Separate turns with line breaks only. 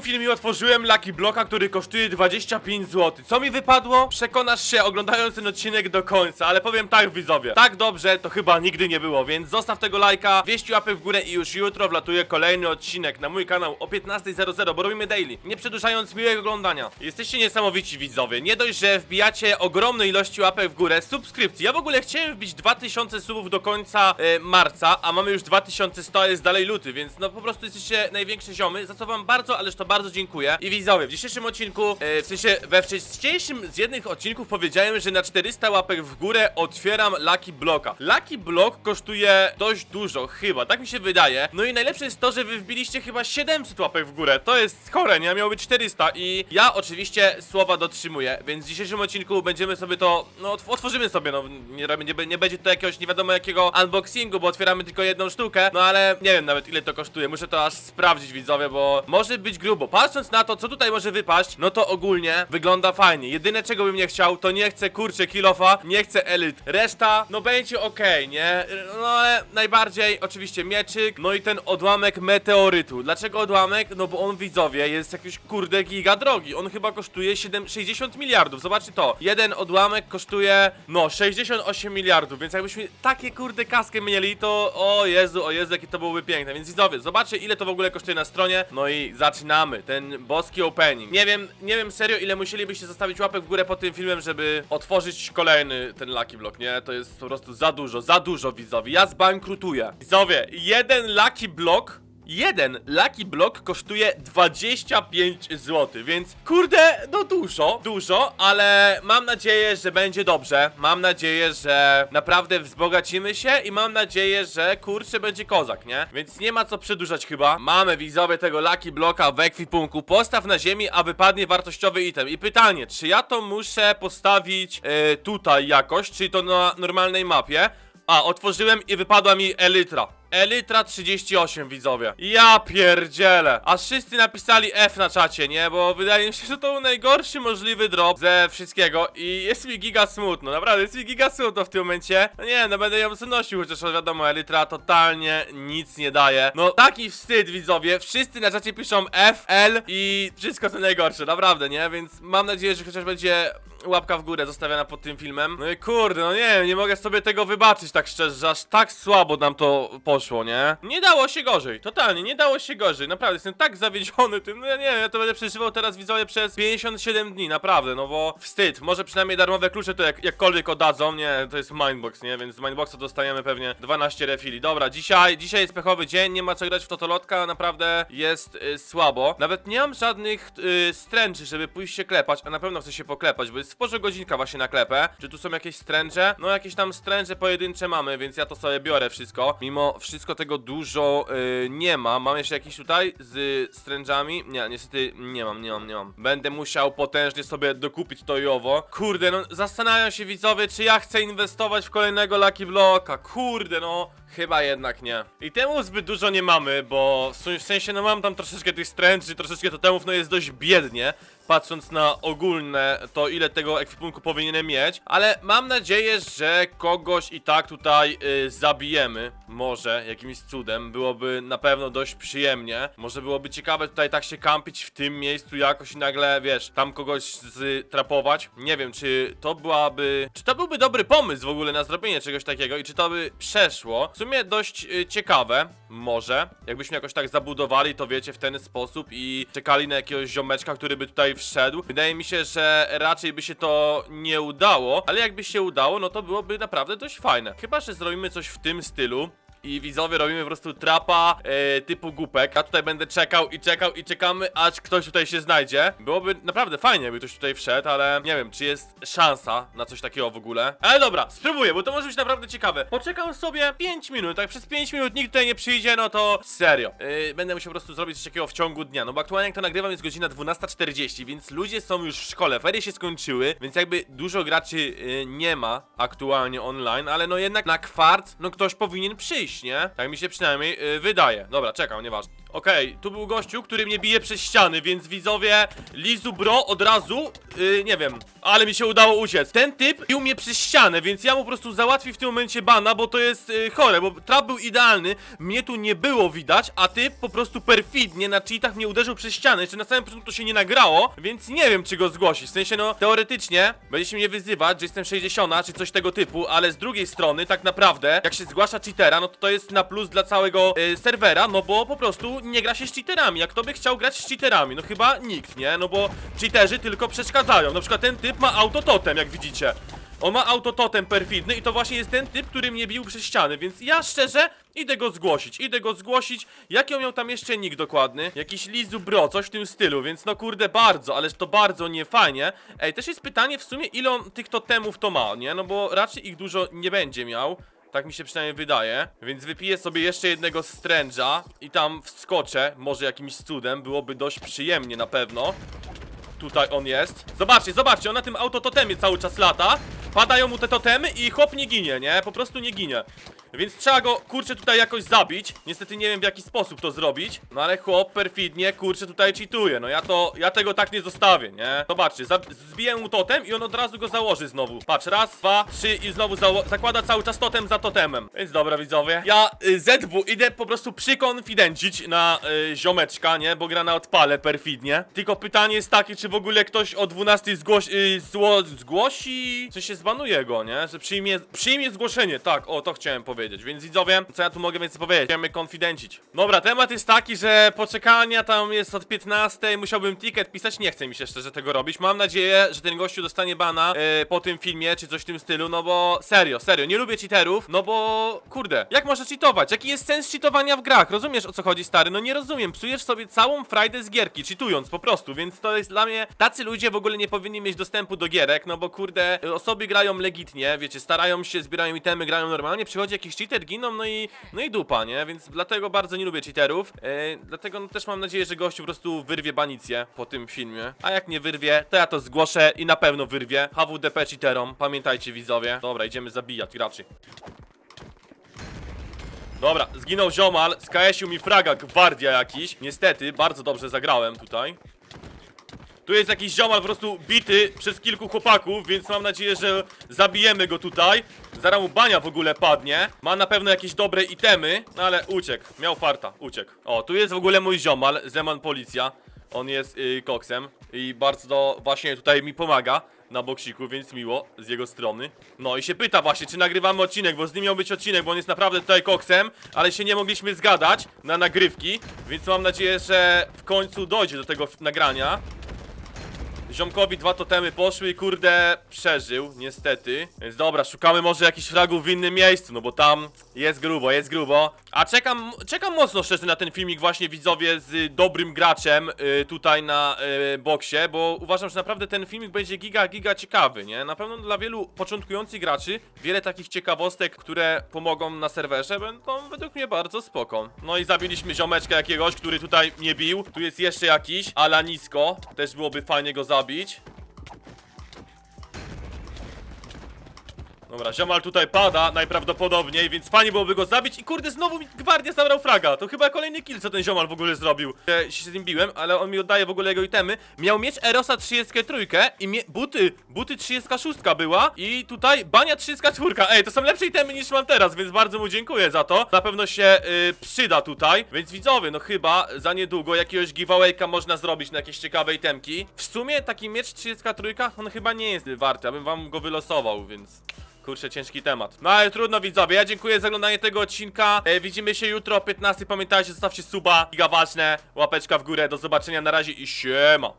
tym filmie otworzyłem Lucky Blocka, który kosztuje 25 zł. Co mi wypadło? Przekonasz się oglądając ten odcinek do końca, ale powiem tak widzowie. Tak dobrze to chyba nigdy nie było, więc zostaw tego lajka, 200 łapek w górę i już jutro wlatuje kolejny odcinek na mój kanał o 15.00, bo robimy daily. Nie przedłużając miłego oglądania. Jesteście niesamowici widzowie. Nie dość, że wbijacie ogromne ilości łapek w górę, subskrypcji. Ja w ogóle chciałem wbić 2000 subów do końca e, marca, a mamy już 2100, a jest dalej luty, więc no po prostu jesteście największe ziomy, za co wam bardzo, ależ to bardzo dziękuję. I widzowie, w dzisiejszym odcinku, e, w sensie we wcześniejszym z jednych odcinków powiedziałem, że na 400 łapek w górę otwieram Lucky Blocka. Lucky Block kosztuje dość dużo, chyba, tak mi się wydaje. No i najlepsze jest to, że wy wbiliście chyba 700 łapek w górę, to jest chore, nie? Miało być 400 i ja oczywiście słowa dotrzymuję, więc w dzisiejszym odcinku będziemy sobie to, no otw- otworzymy sobie, no nie, nie, nie będzie to jakiegoś nie wiadomo jakiego unboxingu, bo otwieramy tylko jedną sztukę, no ale nie wiem nawet ile to kosztuje, muszę to aż sprawdzić widzowie, bo może być grubo. Patrząc na to, co tutaj może wypaść, no to ogólnie wygląda fajnie. Jedyne czego bym nie chciał, to nie chcę kurczę kilofa, nie chcę elit. Reszta, no będzie okej, nie? No ale najbardziej oczywiście mieczyk, no i ten odłamek meteorytu. Dlaczego odłamek? No bo on widzowie jest jakiś kurde giga drogi. On chyba kosztuje 7, 60 miliardów. Zobaczcie to. Jeden odłamek kosztuje no 68 miliardów, więc jakbyśmy takie kurde kaskę mieli, to o Jezu, o Jezu, jakie to byłoby piękne. Więc widzowie, zobaczcie ile to w ogóle kosztuje na stronie. No i zaczynamy ten boski opening. Nie wiem, nie wiem serio ile musielibyście zostawić łapek w górę pod tym filmem, żeby otworzyć kolejny ten Lucky Block, nie? To jest po prostu za dużo, za dużo widzowie. Ja zbankrutuję. Widzowie, jeden Lucky Block Jeden Lucky Block kosztuje 25 zł, więc kurde, no dużo, dużo, ale mam nadzieję, że będzie dobrze. Mam nadzieję, że naprawdę wzbogacimy się i mam nadzieję, że kurczę będzie kozak, nie? Więc nie ma co przedłużać chyba. Mamy widzowie tego Lucky Blocka w ekwipunku. Postaw na ziemi, a wypadnie wartościowy item. I pytanie, czy ja to muszę postawić e, tutaj jakoś, czyli to na normalnej mapie? A, otworzyłem i wypadła mi Elytra. Elytra 38 widzowie. Ja pierdzielę. A wszyscy napisali F na czacie, nie? Bo wydaje mi się, że to był najgorszy możliwy drop ze wszystkiego i jest mi giga smutno, naprawdę jest mi giga smutno w tym momencie. No nie, no będę ją nosił, chociaż wiadomo, Elytra totalnie nic nie daje. No taki wstyd widzowie, wszyscy na czacie piszą F, L i wszystko co najgorsze, naprawdę, nie? Więc mam nadzieję, że chociaż będzie łapka w górę zostawiona pod tym filmem. No i kurde, no nie wiem, nie mogę sobie tego wybaczyć tak szczerze, że aż tak słabo nam to poszło, nie? Nie dało się gorzej, totalnie, nie dało się gorzej, naprawdę, jestem tak zawiedziony tym, no ja nie wiem, ja to będę przeżywał teraz widzowie przez 57 dni, naprawdę, no bo wstyd, może przynajmniej darmowe klucze to jak, jakkolwiek oddadzą, nie, to jest Mindbox, nie, więc z Mindboxa dostajemy pewnie 12 refili. Dobra, dzisiaj, dzisiaj jest pechowy dzień, nie ma co grać w Totolotka, naprawdę jest y, słabo. Nawet nie mam żadnych y, stręczy, żeby pójść się klepać, a na pewno chcę się poklepać, bo jest sporo godzinka właśnie na klepę. Czy tu są jakieś stręże? No jakieś tam stręże pojedyncze mamy, więc ja to sobie biorę wszystko. Mimo wszystko tego dużo y, nie ma. Mam jeszcze jakiś tutaj z strężami? Nie, niestety nie mam, nie mam, nie mam. Będę musiał potężnie sobie dokupić to i owo. Kurde, no zastanawiam się widzowie, czy ja chcę inwestować w kolejnego Lucky Blocka. Kurde, no. Chyba jednak nie. I temu zbyt dużo nie mamy, bo w sensie no mam tam troszeczkę tych stręczy, troszeczkę totemów, no jest dość biednie. Patrząc na ogólne to ile tego ekwipunku powinienem mieć, ale mam nadzieję, że kogoś i tak tutaj y, zabijemy. Może jakimś cudem, byłoby na pewno dość przyjemnie. Może byłoby ciekawe tutaj tak się kampić w tym miejscu jakoś i nagle, wiesz, tam kogoś trapować. Nie wiem, czy to byłaby, czy to byłby dobry pomysł w ogóle na zrobienie czegoś takiego i czy to by przeszło. W sumie dość y, ciekawe, może. Jakbyśmy jakoś tak zabudowali to wiecie w ten sposób i czekali na jakiegoś ziomeczka, który by tutaj wszedł. Wydaje mi się, że raczej by się to nie udało, ale jakby się udało, no to byłoby naprawdę dość fajne. Chyba, że zrobimy coś w tym stylu. I widzowie robimy po prostu trapa e, typu głupek. Ja tutaj będę czekał i czekał i czekamy, aż ktoś tutaj się znajdzie. Byłoby naprawdę fajnie, jakby ktoś tutaj wszedł, ale nie wiem, czy jest szansa na coś takiego w ogóle. Ale dobra, spróbuję, bo to może być naprawdę ciekawe. Poczekam sobie 5 minut, jak przez 5 minut nikt tutaj nie przyjdzie, no to serio. E, będę musiał po prostu zrobić coś takiego w ciągu dnia, no bo aktualnie jak to nagrywam jest godzina 12.40, więc ludzie są już w szkole, ferie się skończyły, więc jakby dużo graczy e, nie ma aktualnie online, ale no jednak na kwart, no ktoś powinien przyjść, Tak mi się przynajmniej y, wydaje. Dobra, czekam, nieważne. Okej, tu był gościu, który mnie bije przez ściany, więc widzowie Lizu Bro od razu, yy, nie wiem, ale mi się udało uciec. Ten typ bił mnie przez ścianę, więc ja mu po prostu załatwię w tym momencie bana, bo to jest yy, chore, bo trap był idealny, mnie tu nie było widać, a typ po prostu perfidnie na cheatach mnie uderzył przez ścianę. Jeszcze na samym początku to się nie nagrało, więc nie wiem czy go zgłosić. W sensie no, teoretycznie będziecie mnie wyzywać, że jestem 60 czy coś tego typu, ale z drugiej strony tak naprawdę, jak się zgłasza cheatera, no to to jest na plus dla całego yy, serwera, no bo po prostu nie gra się z cheaterami. Jak kto by chciał grać z cheaterami? No chyba nikt, nie? No bo cheaterzy tylko przeszkadzają. Na przykład ten typ ma autototem, jak widzicie. On ma autototem perfidny i to właśnie jest ten typ, który mnie bił przez ściany, więc ja szczerze idę go zgłosić, idę go zgłosić. Jaki on miał tam jeszcze nick dokładny? Jakiś Lizu Bro, coś w tym stylu, więc no kurde bardzo, ależ to bardzo niefajnie. Ej, też jest pytanie w sumie ile on tych totemów to ma, nie? No bo raczej ich dużo nie będzie miał. Tak mi się przynajmniej wydaje. Więc wypiję sobie jeszcze jednego Strange'a i tam wskoczę, może jakimś cudem, byłoby dość przyjemnie na pewno. Tutaj on jest. Zobaczcie, zobaczcie, on na tym autototemie cały czas lata. Padają mu te totemy i chłop nie ginie, nie? Po prostu nie ginie. Więc trzeba go, kurczę, tutaj jakoś zabić. Niestety nie wiem w jaki sposób to zrobić. No ale chłop perfidnie, kurczę, tutaj cheatuje. No ja to, ja tego tak nie zostawię, nie? Zobaczcie, zbiję mu totem i on od razu go założy znowu. Patrz, raz, dwa, trzy i znowu zakłada cały czas totem za totemem. Więc dobra, widzowie. Ja y, ZW idę po prostu przykonfidencić na y, ziomeczka, nie? Bo gra na odpale perfidnie. Tylko pytanie jest takie, czy w ogóle ktoś o 12 zgłosi, y, zło, zgłosi, czy się zbanuje go, nie? Że przyjmie, przyjmie zgłoszenie, tak, o, to chciałem powiedzieć. Więc widzowie, co ja tu mogę więcej powiedzieć? Chcemy konfidencić. Dobra, temat jest taki, że poczekania tam jest od 15, musiałbym ticket pisać, nie chce mi się szczerze tego robić. Mam nadzieję, że ten gościu dostanie bana y, po tym filmie, czy coś w tym stylu, no bo serio, serio, nie lubię cheaterów, no bo kurde, jak można cheatować? Jaki jest sens cheatowania w grach? Rozumiesz o co chodzi, stary? No nie rozumiem, psujesz sobie całą frajdę z gierki, cheatując po prostu, więc to jest dla mnie, tacy ludzie w ogóle nie powinni mieć dostępu do gierek, no bo kurde, osoby grają legitnie, wiecie, starają się, zbierają itemy, grają normalnie, przychodzi jakiś cheater, giną, no i, no i dupa, nie? Więc dlatego bardzo nie lubię cheaterów, e, dlatego no, też mam nadzieję, że gościu po prostu wyrwie banicję po tym filmie, a jak nie wyrwie, to ja to zgłoszę i na pewno wyrwie HWDP cheaterom, pamiętajcie widzowie. Dobra, idziemy zabijać graczy. Dobra, zginął ziomal, skasił mi fraga gwardia jakiś. Niestety, bardzo dobrze zagrałem tutaj. Tu jest jakiś ziomal po prostu bity przez kilku chłopaków, więc mam nadzieję, że zabijemy go tutaj. Zaraz mu bania w ogóle padnie. Ma na pewno jakieś dobre itemy, no ale uciekł. Miał farta, uciekł. O, tu jest w ogóle mój ziomal, Zeman Policja. On jest yy, koksem i bardzo właśnie tutaj mi pomaga na boksiku, więc miło z jego strony. No i się pyta właśnie, czy nagrywamy odcinek, bo z nim miał być odcinek, bo on jest naprawdę tutaj koksem, ale się nie mogliśmy zgadać na nagrywki, więc mam nadzieję, że w końcu dojdzie do tego nagrania. Ziomkowi dwa totemy poszły i kurde przeżył, niestety. Więc dobra, szukamy może jakichś fragów w innym miejscu, no bo tam jest grubo, jest grubo. A czekam, czekam mocno szczerze na ten filmik właśnie widzowie z dobrym graczem y, tutaj na y, boksie, bo uważam, że naprawdę ten filmik będzie giga, giga ciekawy, nie? Na pewno dla wielu początkujących graczy wiele takich ciekawostek, które pomogą na serwerze, będą według mnie bardzo spoko. No i zabiliśmy ziomeczka jakiegoś, który tutaj nie bił. Tu jest jeszcze jakiś, ala nisko. Też byłoby fajnie go zabić zabić. Dobra, ziomal tutaj pada najprawdopodobniej, więc fajnie byłoby go zabić i kurde, znowu mi gwardia zabrał fraga. To chyba kolejny kill, co ten ziomal w ogóle zrobił. Ja się z nim biłem, ale on mi oddaje w ogóle jego itemy. Miał mieć Erosa 33 i mie buty, buty 36 była i tutaj bania 34. Ej, to są lepsze itemy niż mam teraz, więc bardzo mu dziękuję za to. Na pewno się y, przyda tutaj, więc widzowie, no chyba za niedługo jakiegoś giveawayka można zrobić na jakieś ciekawe itemki. W sumie taki miecz 33, on chyba nie jest warty, abym wam go wylosował, więc... Kurczę, ciężki temat. No ale trudno widzowie, ja dziękuję za oglądanie tego odcinka. E, widzimy się jutro o 15. Pamiętajcie, zostawcie suba, giga ważne, łapeczka w górę. Do zobaczenia na razie i siema.